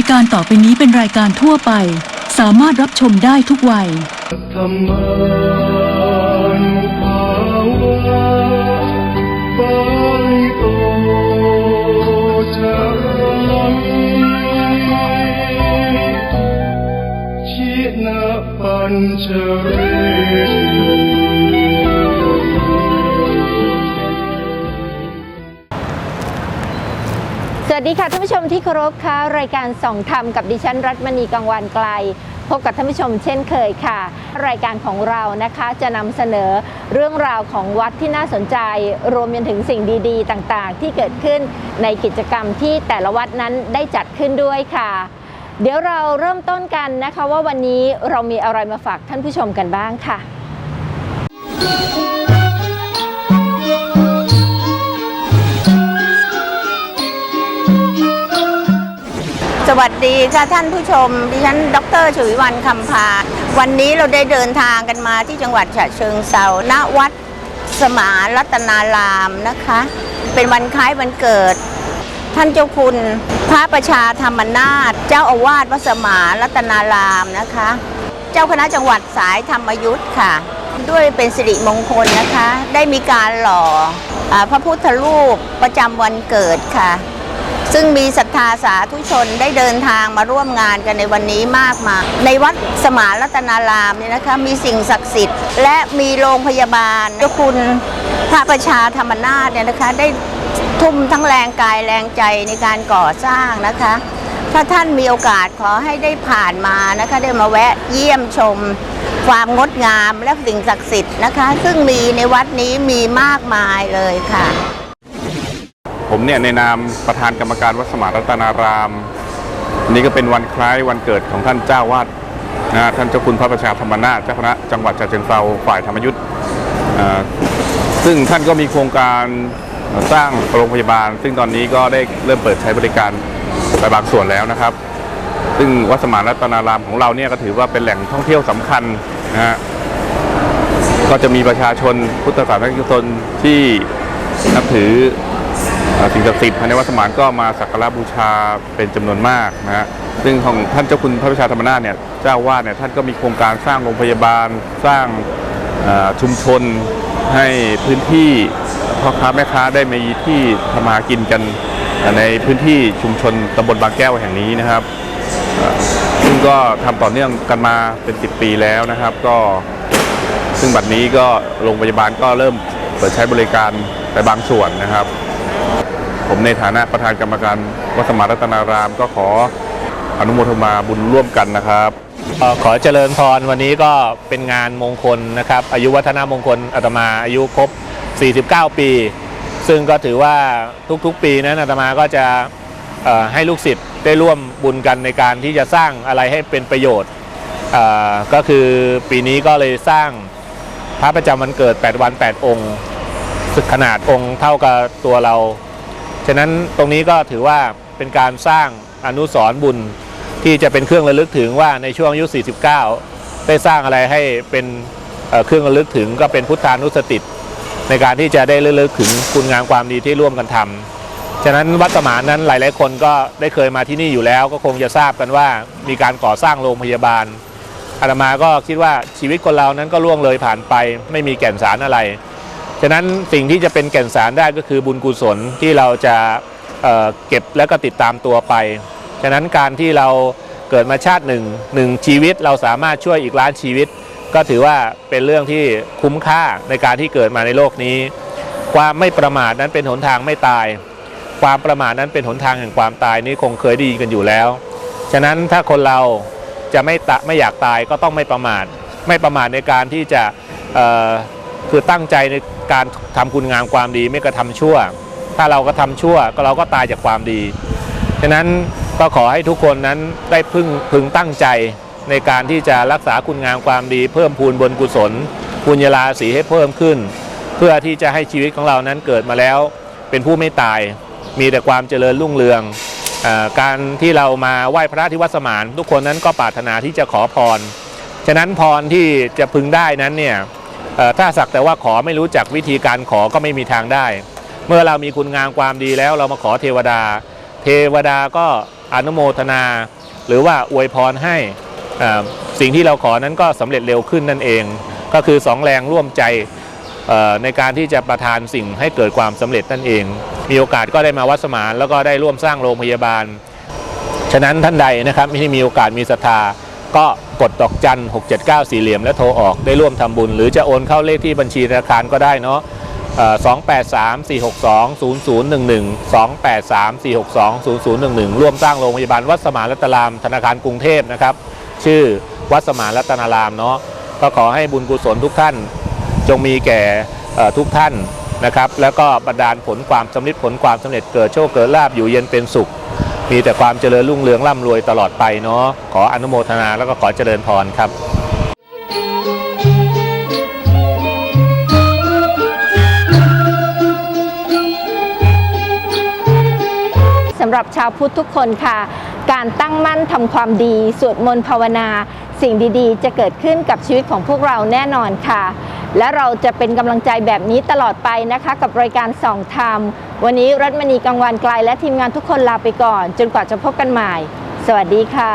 ายการต่อไปนี้เป็นรายการทั่วไป สามารถรับชมได้ทุกวัย ธรรมานุภาวะปาลิโตจรังชินะปัญจเร ดีค่ะท่านผู้ชมที่เคารพค่ะรายการส่องธรรมกับดิฉันรัตมณีกังวานไกล พบกับท่านผู้ชมเช่นเคยค่ะ รายการของเรานะคะจะนำเสนอเรื่องราวของวัดที่น่าสนใจ รวมไปถึงสิ่งดี ๆ ต่างๆ ที่เกิดขึ้นในกิจกรรมที่แต่ละวัดนั้นได้จัดขึ้นด้วยค่ะ เดี๋ยวเราเริ่มต้นกันนะคะว่าวันนี้เรามีอะไรมาฝากท่านผู้ชมกันบ้างค่ะ สวัสดีค่ะท่านผู้ชม ดิฉัน ดรฉุยวันคำพา วันนี้เราได้เดินทางกันมาที่จังหวัดฉะเชิงเซาณวัดสมานรัตนารามนะคะ เป็นวันคล้ายวันเกิด ท่านเจ้าคุณพระประชาธรรมนาถเจ้าอาวาสวัดสมานรัตนารามนะคะ เจ้าคณะจังหวัดสายธรรมยุทธ์ค่ะ ด้วยเป็นสิริมงคลนะคะ ได้มีการหล่ออพระพุทธรูปประจำวันเกิดค่ะ ซึ่งมีศรัทธาสาธุชนได้เดินทางมาร่วมงานกันในวันนี้มากมายในวัดสมานรัตนารามเนี่ยนะคะมีสิ่งศักดิ์สิทธิ์ และมีโรงพยาบาลเจ้าคุณพระประชาธรรมนาถเนี่ยนะคะได้ทุ่มทั้งแรงกายแรงใจในการก่อสร้างนะคะ ถ้าท่านมีโอกาสขอให้ได้ผ่านมานะคะได้มาแวะเยี่ยมชม ความงดงามและสิ่งศักดิ์สิทธิ์นะคะ ซึ่งมีในวัดนี้มีมากมายเลยค่ะ ผมเนี่ยในนามประธานกรรมการวัดสมานรัตนาราม นี่ก็เป็นวันคล้ายวันเกิดของท่านเจ้าวาดนะท่านเจ้าคุณพระประชาธรรมนาถเจ้าคณะจังหวัดฉะเชิงเทราฝ่ายธรรมยุทธ์อ่าซึ่งท่านก็มีโครงการสร้างโรงพยาบาล ซึ่งตอนนี้ก็ได้เริ่มเปิดใช้บริการไปบางส่วนแล้วนะครับ ซึ่งวัดสมานรัตนารามของเราเนี่ยก็ถือว่าเป็นแหล่งท่องเที่ยวสำคัญนะฮะก็จะมีประชาชนพุทธศาสนิกชนที่นับถือ สิ่งศักดิ์สิทธิ์ภายในวัดสมานก็มาสักการะบูชาเป็นจำนวนมากนะฮะซึ่งของท่านเจ้าคุณพระประชาธรรมนาถเนี่ยเจ้าวาดเนี่ยท่านก็มีโครงการสร้างโรงพยาบาล สร้างชุมชนให้พื้นที่พ่อค้าแม่ค้าได้มีที่ทำมากินกันในพื้นที่ชุมชนตำบลบางแก้วแห่งนี้นะครับ ซึ่งก็ทำต่อเนื่องกันมาเป็น 10 ปีแล้วนะครับ ก็ซึ่งบัดนี้ก็โรงพยาบาลก็เริ่มเปิดใช้บริการไปบางส่วนนะครับ ผมในฐานะประธานกรรมการวัดสมารัตนาราม ก็ขออนุโมทนาบุญร่วมกันนะครับขอเจริญพรวันนี้ก็เป็นงานมงคลนะครับ อายุวัฒนามงคลอาตมาอายุครบ 49 ปี ซึ่งก็ถือว่าทุกๆ ปีนั้นอาตมาก็จะให้ลูกศิษย์ได้ร่วมบุญกันในการที่จะสร้างอะไรให้เป็นประโยชน์ก็คือปีนี้ก็เลยสร้างพระประจำวันเกิด 8 วัน 8 องค์สึกขนาดองค์เท่ากับตัวเรา ฉะนั้นตรงนี้ก็ถือว่าเป็นการสร้างอนุสรณ์บุญที่จะเป็นเครื่องระลึกถึงว่าในช่วงอายุ 49 ได้สร้างอะไรให้เป็นเครื่องระลึกถึงก็เป็นพุทธานุสติในการที่จะได้ระลึกถึงคุณงามความดีที่ร่วมกันทำฉะนั้นวัดสมานนั้นหลาย ๆ คนก็ได้เคยมาที่นี่อยู่แล้ว ก็คงจะทราบกันว่ามีการก่อสร้างโรงพยาบาลอาตมาก็คิดว่าชีวิตคนเรานั้นก็ล่วงเลยผ่านไป ไม่มีแก่นสารอะไร ฉะนั้นสิ่งที่จะเป็นแก่นสารได้ก็คือบุญกุศลที่เราจะเเก็บแล้วก็ติดตามตัวไป ฉะนั้นการที่เราเกิดมาชาติหนึ่งหนึ่งชีวิตเราสามารถช่วยอีกล้านชีวิต ก็ถือว่าเป็นเรื่องที่คุ้มค่าในการที่เกิดมาในโลกนี้ ความไม่ประมาทนั้นเป็นหนทางไม่ตาย ความประมาทนั้นเป็นหนทางแห่งความตายนี่คงเคยได้ยินกันอยู่แล้ว ฉะนั้นถ้าคนเราจะไม่ตะไม่อยากตายก็ต้องไม่ประมาท ไม่ประมาทในการที่จะคือตั้งใจใน การทำคุณงามความดีไม่กระทำชั่ว ถ้าเราก็ทำชั่วก็เราก็ตายจากความดีฉะนั้นก็ขอให้ทุกคนนั้นได้พึ่งพึงตั้งใจในการที่จะรักษาคุณงามความดี เพิ่มพูนบนกุศลปุญญาราศีให้เพิ่มขึ้น เพื่อที่จะให้ชีวิตของเรานั้นเกิดมาแล้ว เป็นผู้ไม่ตายมีแต่ความเจริญรุ่งเรืองอการที่เรามาไหว้พระที่วัดสมาน ทุกคนนั้นก็ปรารถนาที่จะขอพร ฉะนั้นพรที่จะพึงได้นั้นเนี่ย ถ้าสักแต่ว่าขอไม่รู้จักวิธีการขอก็ไม่มีทางได้ เมื่อเรามีคุณงามความดีแล้วเรามาขอเทวดา เทวดาก็อนุโมทนา หรือว่าอวยพรให้สิ่งที่เราขอนั้นก็สำเร็จเร็วขึ้นนั่นเอง ก็คือสองแรงร่วมใจในการที่จะประทานสิ่งให้เกิดความสำเร็จนั่นเอง มีโอกาสก็ได้มาวัดสมานแล้วก็ได้ร่วมสร้างโรงพยาบาล ฉะนั้นท่านใดนะครับที่มีโอกาสมีศรัทธา ก็กดดอกจัน 679 สี่เหลี่ยมและโทรออกได้ร่วมทำบุญ หรือจะโอนเข้าเลขที่บัญชีธนาคารก็ได้เนาะสองแปดสามสี่หกสองศูนย์ศูนย์หนึ่งหนึ่งสองแปดสามสี่หกสองศูนย์ศูนย์หนึ่งหนึ่งร่วมสร้างโรงพยาบาลวัดสมานรัตนาราม ธนาคารกรุงเทพนะครับ ชื่อวัดสมานรัตนารามเนาะก็ขอให้บุญกุศลทุกท่าน จงมีแก่ทุกท่านนะครับ แล้วก็บันดาลผลความสำเร็จผลความสำเร็จเกิดโชคเกิดลาบอยู่เย็นเป็นสุข มีแต่ความเจริญรุ่งเรืองร่ำรวยตลอดไปเนาะขออนุโมทนาแล้วก็ขอเจริญพรครับสำหรับชาวพุทธทุกคนค่ะ การตั้งมั่นทำความดี สวดมนต์ภาวนา สิ่งดีๆ จะเกิดขึ้นกับชีวิตของพวกเราแน่นอนค่ะ และเราจะเป็นกำลังใจแบบนี้ตลอดไปนะคะ กับรายการส่องธรรม วันนี้รัฐมณีกังวานไกลและทีมงานทุกคนลาไปก่อน จนกว่าจะพบกันใหม่ สวัสดีค่ะ